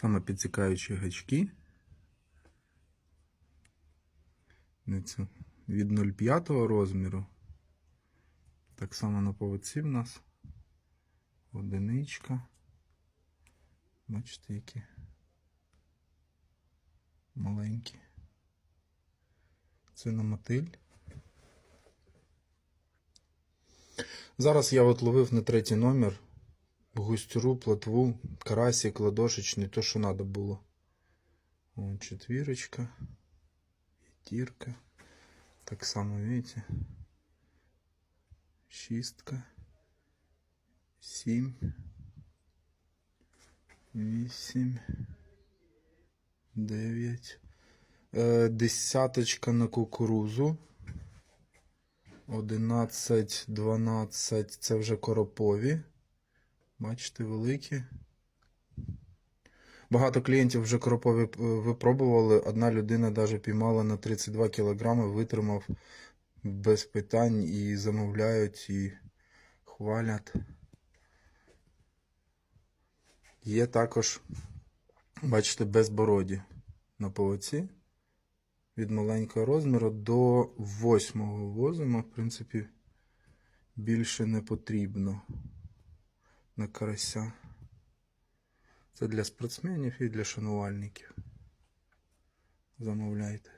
Саме підсікаючі гачки. Від 0,5 розміру. Так само на поводці в нас. Одиничка. Бачите, які маленькі. Це на мотиль. Зараз я от ловив на третій номер густюру, плотву, карасик, ладошечний, то, що треба було. О, четвірочка, п'ятірка. Так само, видите? Шістка, сім, вісім, дев'ять. Е, десяточка на кукурузу. 11, 12 це вже коропові. Бачите, великі. Багато клієнтів вже коропові е, випробували. Одна людина навіть піймала на 32 кілограми, витримав без питань і замовляють, і хвалять. Є також, бачите, безбороді на повоці. Від маленького розміру до восьмого возимо, в принципі, більше не потрібно на карася. Це для спортсменів і для шанувальників. Замовляйте.